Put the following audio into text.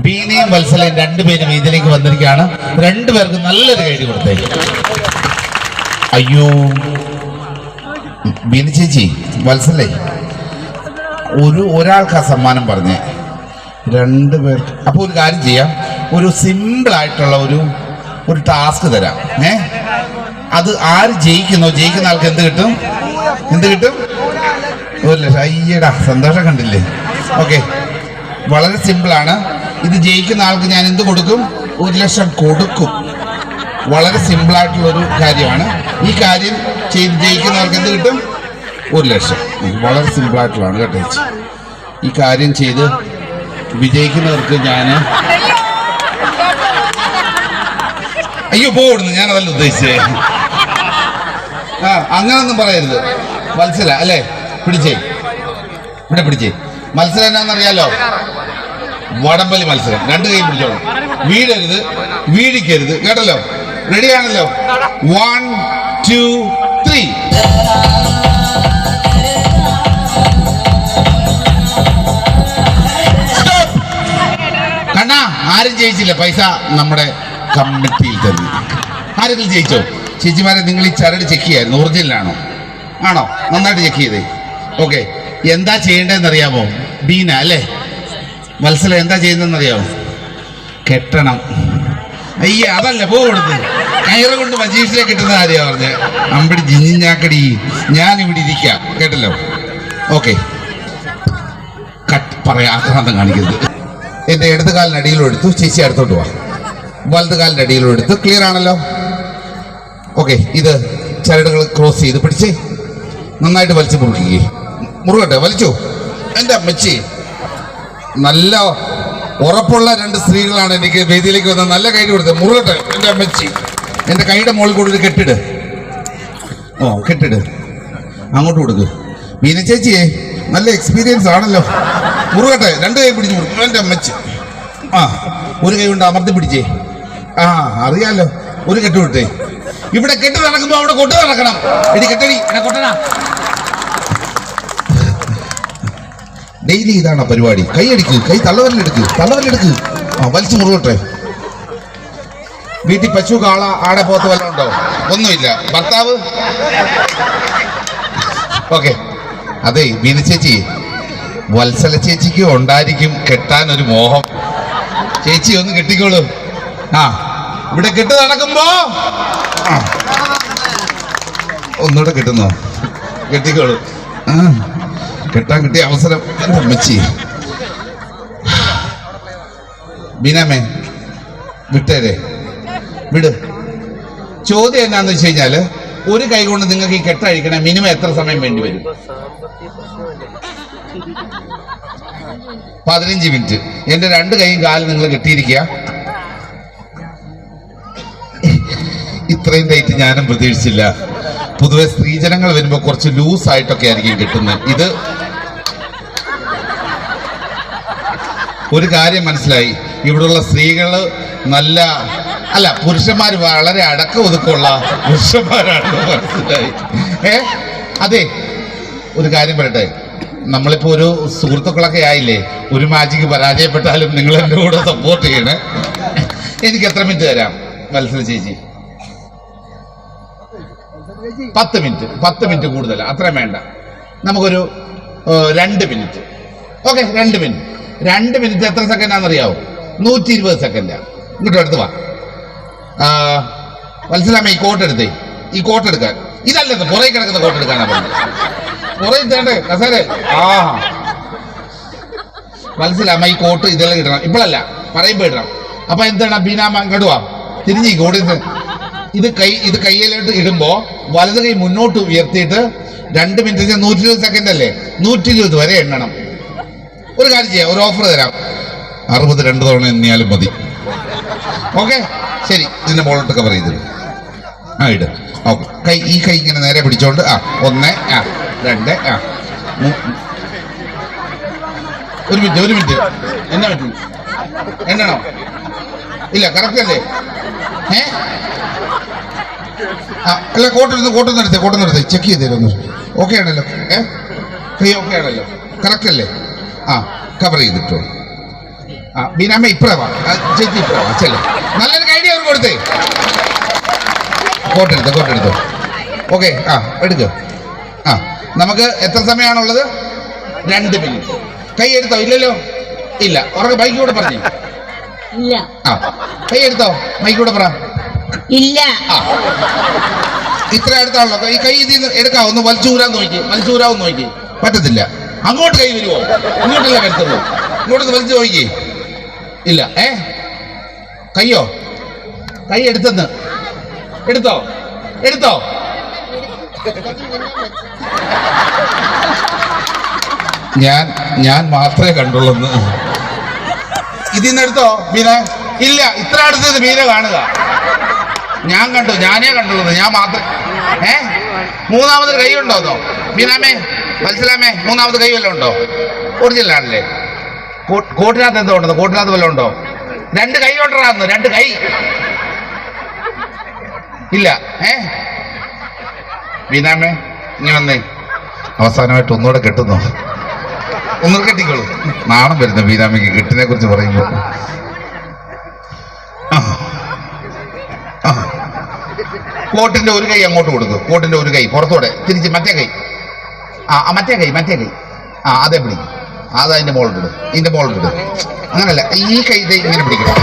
ബീനയും വത്സലയും രണ്ടുപേരും ഇതിലേക്ക് വന്നിരിക്കുകയാണ്. രണ്ടുപേർക്ക് നല്ലൊരു കൈഡി കൊടുത്തേക്ക് അയ്യോ. ബീന ചേച്ചി വത്സലേ ഒരു ഒരാൾക്ക് ആ സമ്മാനം പറഞ്ഞേ. രണ്ട് പേർ അപ്പോൾ ഒരു കാര്യം ചെയ്യാം. ഒരു സിമ്പിൾ ആയിട്ടുള്ള ഒരു ഒരു ടാസ്ക് തരാം. ഏ? അത് ആര് ജയിക്കുന്നോ ജയിക്കുന്ന ആൾക്ക് എന്ത് കിട്ടും? എന്ത് കിട്ടും? ഒരു ലക്ഷം. അയ്യടാ സന്തോഷം കണ്ടില്ലേ? ഓക്കെ. വളരെ സിമ്പിളാണ് ഇത് ജയിക്കുന്ന ആൾക്ക് ഞാൻ എന്ത് കൊടുക്കും? ഒരു ലക്ഷം കൊടുക്കും. വളരെ സിമ്പിൾ ആയിട്ടുള്ള ഒരു കാര്യമാണ്. ഈ കാര്യം ചെയ്ത് ജയിക്കുന്നവർക്ക് എന്ത് കിട്ടും? ഒരു ലക്ഷം. വളരെ സിമ്പിളായിട്ടുള്ളതാണ് കേട്ടോ ചേച്ചി. ഈ കാര്യം ചെയ്ത് വിജയിക്കുന്നവർക്ക് ഞാൻ അയ്യോ പോടുന്നു ഞാനതല്ല ഉദ്ദേശിച്ചേ. ആ അങ്ങനൊന്നും പറയരുത്. മത്സര അല്ലേ? പിടിച്ചേ. ഇവിടെ പിടിച്ചേ. മത്സരം എന്നാന്നറിയാലോ? വടംവലി മത്സരം. രണ്ട് കൈ പിടിച്ചോളൂ. വീഴരുത്. വീഴിക്കരുത്. കേട്ടല്ലോ? റെഡിയാണല്ലോ വൺ ടു ത്രീ കണ്ണാ ആരും ജയിച്ചില്ല. പൈസ നമ്മുടെ കമ്മിറ്റിയിൽ തന്നു ആരെങ്കിലും ജയിച്ചോ? ചേച്ചിമാരെ നിങ്ങൾ ഈ ചരട് ചെക്ക് ചെയ്യായിരുന്നു. ഒറിജിനലാണോ ആണോ? നന്നായിട്ട് ചെക്ക് ചെയ്തേ. ഓക്കെ എന്താ ചെയ്യേണ്ടതെന്ന് അറിയാമോ ബീന അല്ലേ? മത്സരം എന്താ ചെയ്യുന്നതെന്ന് അറിയാമോ കെട്ടണം. അയ്യ അതല്ല പോ കൊടുത്ത് കയറ് കൊണ്ട് മജീഷിനെ കിട്ടുന്ന കാര്യമാണ് പറഞ്ഞ. അമ്പടി ജിഞ്ഞിഞ്ഞാക്കടി ഞാൻ ഇവിടെ ഇരിക്കാം. കേട്ടല്ലോ? ഓക്കെ. കട്ട് പറയാ ആക്രാന്തം കാണിക്കരുത്. എന്റെ ഇടത് കാലിന് അടിയിലും എടുത്തു ചേച്ചി അടുത്തോട്ട് പോവാ വലത് കാലിന് അടിയിലും എടുത്തു. ക്ലിയർ ആണല്ലോ? ഓക്കെ ഇത് ചരടുകൾ ക്രോസ് ചെയ്ത് പിടിച്ചേ നന്നായിട്ട് വലിച്ചു മുറുക്കുകയെ മുറുകട്ടെ വലിച്ചു. എന്റെ അമ്മച്ചി. നല്ല ഉറപ്പുള്ള രണ്ട് സ്ത്രീകളാണ് എനിക്ക് വേദിയിലേക്ക് വന്നത്. നല്ല കൈ കൊടുത്തത്. മുറുകട്ടെ എന്റെ അമ്മച്ചി. എന്റെ കൈയുടെ മുകളിൽ കൂടി ഒരു കെട്ടിട്. ഓ കെട്ടിട്. അങ്ങോട്ട് കൊടുക്ക്. മീന ചേച്ചിയെ നല്ല എക്സ്പീരിയൻസ് ആണല്ലോ. മുറുകട്ടെ. രണ്ട് കൈ പിടിച്ച് കൊടുക്കും എന്റെ അമ്മച്ചി. ആ ഒരു കൈ കൊണ്ട് അമർത്തി പിടിച്ചേ. ആ അറിയാലോ. ഒരു കെട്ട് വിട്ടേ ഇവിടെ കെട്ട് നടക്കുമ്പോൾ അവിടെ കൊട്ട് നടക്കണം. എടി കെട്ടടി എന്നെ കൊട്ടണ ഡെയിലി ഇതാണ് പരിപാടി. കൈ അടിക്ക് കൈ തള്ളവരലെടുക്ക് തള്ളവരലെടുക്ക്. ആ വലിച്ചു മുറുകട്ടെ. വീട്ടിൽ പശു കാള ആടെ പോത്ത് വല്ലതും ഉണ്ടോ? ഒന്നുമില്ല. ഭർത്താവ്? ഓക്കെ. അതെ ബീന ചേച്ചി. വത്സല ചേച്ചിക്ക് ഉണ്ടായിരിക്കും കെട്ടാൻ ഒരു മോഹം. ചേച്ചി ഒന്ന് കെട്ടിക്കോളൂ. ആ ഇവിടെ കെട്ട് നടക്കുമ്പോ. ഒന്നുകൂടെ കിട്ടുന്നോ? കെട്ടിക്കോളൂ. ആ. കെട്ടാൻ കിട്ടിയ അവസരം എന്റെ അമ്മച്ചി. ബീനാമേ വിട്ടേരെ. വിട്. ചോദ്യം എന്നാന്ന് വെച്ച് കഴിഞ്ഞാൽ ഒരു കൈ കൊണ്ട് നിങ്ങൾക്ക് ഈ കെട്ടഴിക്കണ മിനിമം എത്ര സമയം വേണ്ടി വരും? പതിനഞ്ച് മിനിറ്റ് എന്റെ രണ്ട് കൈയും കാലും നിങ്ങൾ കെട്ടിയിരിക്കുക. ഇത്രയും തൈറ്റ് ഞാനും പ്രതീക്ഷിച്ചില്ല. പൊതുവെ സ്ത്രീജനങ്ങൾ വരുമ്പോൾ കുറച്ച് ലൂസ് ആയിട്ടൊക്കെ ആയിരിക്കും കിട്ടുന്നത്. ഇത് ഒരു കാര്യം മനസ്സിലായി. ഇവിടെയുള്ള സ്ത്രീകൾ നല്ല അല്ല പുരുഷന്മാർ വളരെ അടക്ക ഒതുക്കമുള്ള പുരുഷന്മാരാണെന്ന് മനസ്സിലായി. ഏ? അതെ ഒരു കാര്യം പറയട്ടെ. നമ്മളിപ്പോൾ ഒരു സുഹൃത്തുക്കളൊക്കെ ആയില്ലേ? ഒരു മാജിക്ക് പരാജയപ്പെട്ടാലും നിങ്ങൾ എന്റെ കൂടെ സപ്പോർട്ട് ചെയ്യണേ. എനിക്ക് എത്ര മിനിറ്റ് തരാം? മത്സര ചേച്ചി. പത്ത് മിനിറ്റ് പത്ത് മിനിറ്റ് കൂടുതൽ അത്രയും വേണ്ട. നമുക്കൊരു രണ്ട് മിനിറ്റ് ഓക്കെ രണ്ട് മിനിറ്റ് രണ്ട് മിനിറ്റ് എത്ര സെക്കൻഡാണെന്ന് അറിയാവോ നൂറ്റി ഇരുപത് സെക്കൻഡാണ് ഇങ്ങോട്ട് എടുത്ത് വാ. ആ, ഈ കോട്ട് എടുത്തേ. ഈ കോട്ട് എടുക്കാൻ. ഇതല്ലെന്ന് പുറകെ കിടക്കുന്ന കോട്ട് എടുക്കാനാ പറഞ്ഞത്. പുറകെ ആ. മനസ്സിലാമ ഈ കോട്ട് ഇതെല്ലാം ഇടണം. ഇപ്പോഴല്ല പറയുമ്പോ ഇടണം. അപ്പൊ എന്താണ് ബീനാമ ഇങ്ങോട്ട് വാ. തിരിഞ്ഞ് കോടി ഇത് കൈ ഇത് കയ്യിലോട്ട് ഇടുമ്പോ വലത് കൈ മുന്നോട്ട് ഉയർത്തിയിട്ട് രണ്ട് മിനിറ്റ് നൂറ്റി ഇരുപത് സെക്കൻഡ് അല്ലേ? നൂറ്റി ഇരുപത് വരെ എണ്ണണം. ഒരു കാര്യം ചെയ്യാം ഒരു ഓഫർ തരാം. അറുപത് രണ്ട് തവണ എണ്ണിയാലും മതി. ഓക്കെ ശരി ഇതിന്റെ മുകളിലോട്ട് കവർ ചെയ്തിട്ട് ആ ഇട്. ഓക്കെ കൈ ഈ കൈ ഇങ്ങനെ നേരെ പിടിച്ചോണ്ട് ആ ഒന്ന് ആ രണ്ട് ആ ഒരു മിനിറ്റ് ഒരു മിനിറ്റ്. എന്നാ പറ്റി? എണ്ണണോ? ഇല്ല കറക്റ്റ് അല്ലേ? ഏ? ആ അല്ല കോട്ടെടുത്ത് കോട്ടൊന്നും എടുത്തേ കോട്ടൊന്നും എടുത്തേ. ചെക്ക് ചെയ്തേരൊന്ന് ഓക്കെ ആണല്ലോ. ഏ? കൈ ഓക്കെ ആണല്ലോ. കറക്റ്റ് അല്ലേ? ആ കവർ ചെയ്തിട്ടോ. ആ ബീനാമ്മ ഇപ്രവാ വാ. ആ, ചേച്ചി ഇപ്പഴ വാ ചെല്ലു. നല്ലൊരു ഐഡിയ അവർ കൊടുത്തേ. കോട്ടെടുത്തോ കോട്ടെടുത്തോ ഓക്കെ ആ എടുക്ക്. ആ നമുക്ക് എത്ര സമയമാണുള്ളത്? രണ്ട് മിനിറ്റ് കൈ എടുത്തോ ഇല്ലല്ലോ? ഇല്ല ഉറക്കെ ബൈക്ക് കൂടെ പറഞ്ഞു. ഇല്ല. ആ കൈ എടുത്തോ മൈക്ക് കൂടെ പറ. ഇല്ല. ആ. ഇത്ര അടുത്താണല്ലോ. ഈ കൈ ഇതിൽ എടുക്കാം ഒന്ന് വലിച്ചൂരാൻ നോക്കി വലിച്ചൂരാവും നോക്കി. പറ്റത്തില്ല. അങ്ങോട്ട് കൈ വരുമോ ഇങ്ങോട്ടല്ല കരുത്തുള്ളൂ ഇങ്ങോട്ട് വലിച്ചു നോക്കി. ഇല്ല. ഏ? കയ്യോ? കൈ എടുത്തെന്ന്. എടുത്തോ? എടുത്തോ? ഞാൻ ഞാൻ മാത്രമേ കണ്ടുള്ളൂ ഇതിൽ നിന്ന് എടുത്തോ മീന? ഇല്ല. ഇത്ര അടുത്തത് മീന കാണുക. ഞാൻ കണ്ടു. ഞാനേ കണ്ടുള്ളത് ഞാൻ മാത്രം ഏ? മൂന്നാമത് കൈ ഉണ്ടോ അതോ? ബീനാമേ മനസ്സിലാമേ? മൂന്നാമത് കൈ വല്ലതും ഉണ്ടോ? കോ- കോട്ടിനകത്ത് എന്തോ ഉണ്ടോ? കോട്ടിനകത്ത് വല്ലതും ഉണ്ടോ? രണ്ട് കൈ കൊണ്ടറാന്ന് രണ്ട് കൈ. ഇല്ല. ഏ? ബീനാമേ ഇനി വന്നേ. അവസാനമായിട്ട് ഒന്നുകൂടെ കെട്ടുന്നു? ഒന്നുകൂടെ കെട്ടിക്കോളൂ. നാണം വരുന്നു ബീനാമയ്ക്ക് കെട്ടിനെ കുറിച്ച് പറയുമ്പോൾ. കോട്ടിന്റെ ഒരു കൈ അങ്ങോട്ട് കൊടുക്കും. കോട്ടിന്റെ ഒരു കൈ പുറത്തോടെ. തിരിച്ച് മറ്റേ കൈ. ആ മറ്റേ കൈ മറ്റേ കൈ. ആ അതേ പിടിക്കും. അത് അതിന്റെ മുകളിലിടും ഇതിന്റെ മുകളിലിടും അങ്ങനല്ല ഈ കൈ ഇങ്ങനെ പിടിക്കണം.